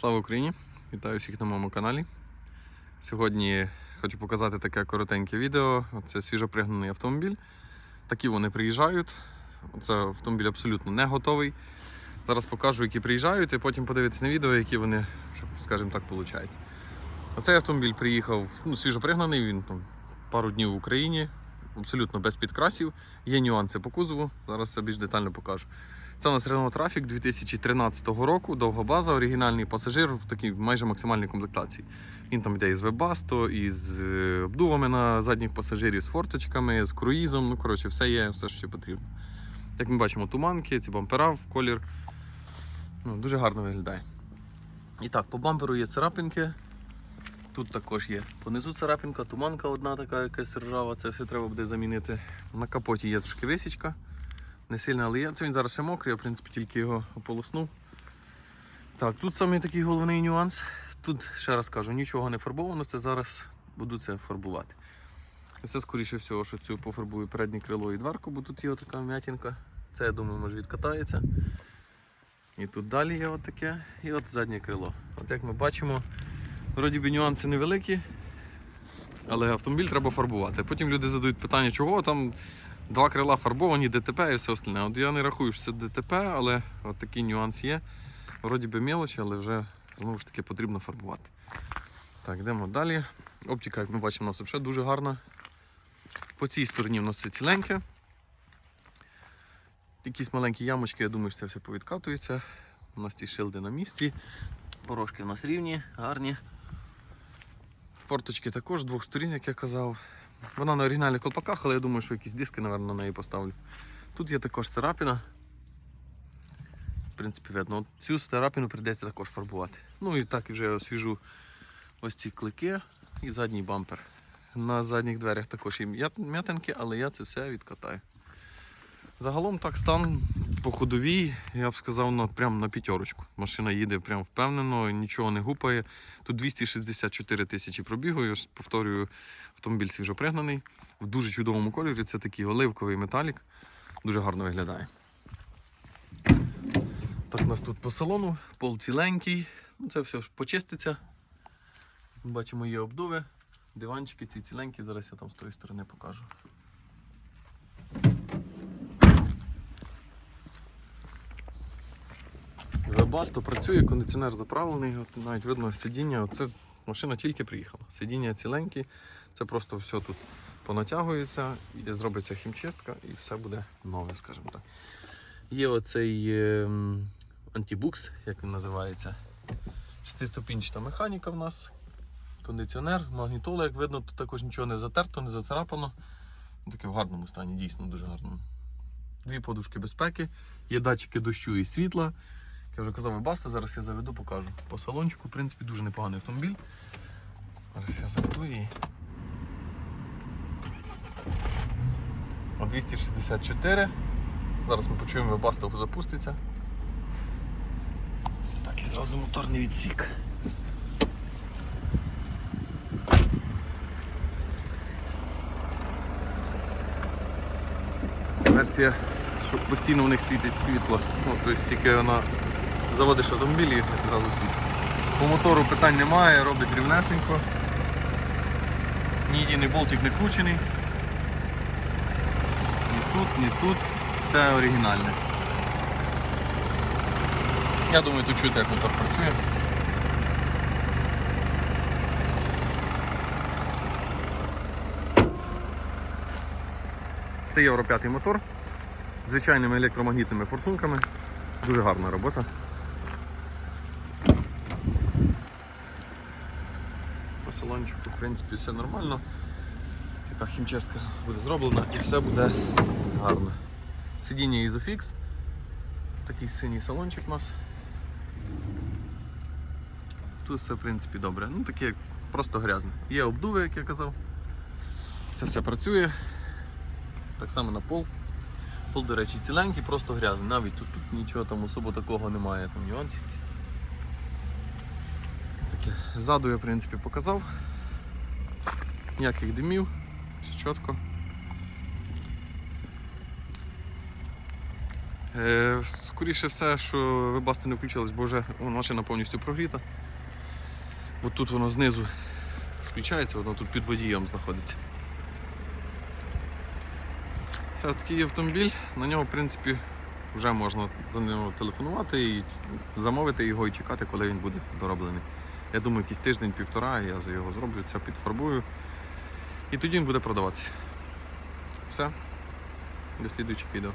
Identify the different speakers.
Speaker 1: Слава Україні! Вітаю всіх на моєму каналі. Сьогодні хочу показати таке коротеньке відео. Це свіжопригнаний автомобіль. Такі вони приїжджають. Це автомобіль абсолютно не готовий. Зараз покажу, які приїжджають, і потім подивитися на відео, які вони, скажімо так, получають. Оцей автомобіль приїхав ну, свіжопригнаний, він там, пару днів в Україні, абсолютно без підкрасів. Є нюанси по кузову, зараз все більш детально покажу. Це у нас Renault Traffic 2013 року, довга база, оригінальний пасажир в такій майже максимальній комплектації. Він там йде із вебасто, із е, обдувами на задніх пасажирів, з форточками, з круїзом. Ну, коротше, все є, все, що потрібно. Як ми бачимо, туманки, ці бампера в колір. Ну, дуже гарно виглядає. І так, по бамперу є царапинки. Тут також є понизу царапинка, туманка одна така якась ржава, це все треба буде замінити. На капоті є трошки висічка. Не сильно, але є. Це він зараз ще мокрий, я в принципі тільки його ополоснув. Так, тут самий такий головний нюанс. Тут, ще раз кажу, нічого не фарбовано, це зараз буду це фарбувати. Це скоріше всього, що цю пофарбую переднє крило і дверку, бо тут є така м'ятінка. Це я думаю, може відкатається. І тут далі є отаке, і от заднє крило. От як ми бачимо, вроді би нюанси невеликі, але автомобіль треба фарбувати. Потім люди задають питання, чого там Два крила фарбовані, ДТП і все остальне. От я не рахую, що це ДТП, але от такий нюанс є. Вроді би мелочі, але вже знову ж таки потрібно фарбувати. Так, йдемо далі. Оптика, як ми бачимо, у нас взагалі дуже гарна. По цій стороні у нас все ціленьке. Якісь маленькі ямочки, я думаю, що це все повідкатується. У нас ті шилди на місці. Порожки у нас рівні, гарні. Форточки також двох сторін, як я казав. Вона на оригінальних колпаках, але я думаю, що якісь диски, напевно, на неї поставлю. Тут є також царапіна. В принципі, видно. Цю царапіну прийдеться також фарбувати. Ну і так вже освіжу ось ці клики і задній бампер. На задніх дверях також є м'ятинки, але я це все відкатаю. Загалом так стан по ходовій, я б сказав, на, прям на п'ятерочку. Машина їде прям впевнено, нічого не гупає. Тут 264 тисячі пробігу, я ж повторюю, автомобіль свіжопригнаний. В дуже чудовому кольорі. Це такий оливковий металік. Дуже гарно виглядає. Так, у нас тут по салону, пол ціленький. Ну, Це все почиститься. Бачимо, є обдуви, диванчики ці ціленькі, зараз я там з тої сторони покажу. Вебасто працює, кондиціонер заправлений, от навіть видно сидіння. Це машина тільки приїхала. Сидіння ціленькі, це просто все тут понатягується, і зробиться хімчистка і все буде нове, скажімо так. Є оцей ем, антибукс, як він називається. Шестиступінчата механіка в нас, кондиціонер, магнітола, як видно, тут також нічого не затерто, не зацарапано. Таке в гарному стані, дійсно дуже гарному. Дві подушки безпеки, є датчики дощу і світла. Я вже казав, баста, зараз я заведу, покажу. По салончику, в принципі, дуже непоганий автомобіль. Зараз я заведу і. О 264. Зараз ми почуємо, Webasto запуститься. Так, і зразу моторний відсік. Це версія, що постійно у них світить світло. Ну, тобто тільки вона заводиш автомобіль і зразу світить. По мотору питань немає, робить рівнесенько. Ні єдиний болтик не кручений. Ні тут, ні тут. Все оригінальне. Я думаю, тут чути, як мотор працює. Це Євро 5 мотор з звичайними електромагнітними форсунками. Дуже гарна робота. Салончику, в принципі, все нормально. Така хімчистка буде зроблена і все буде гарно. Сидіння Isofix. Такий синій салончик у нас. Тут все в принципі добре. Ну таке просто грязне. Є обдуви, як я казав. Це все працює. Так само на пол. Пол, до речі, ціленький, просто грязний. Навіть тут, тут нічого там особо такого немає, там нюансів. Ззаду я в принципі показав. Ніяких димів, все чітко. Е, скоріше все, що вебасти не включилось, бо вже машина повністю прогріта. От тут воно знизу включається, воно тут під водієм знаходиться. Це такий автомобіль, на нього, в принципі, вже можна за нього телефонувати і замовити його і чекати, коли він буде дороблений. Я думаю, якийсь тиждень-півтора я його зроблю, це підфарбую. І тоді він буде продаватися. Все. До слідуючих відео.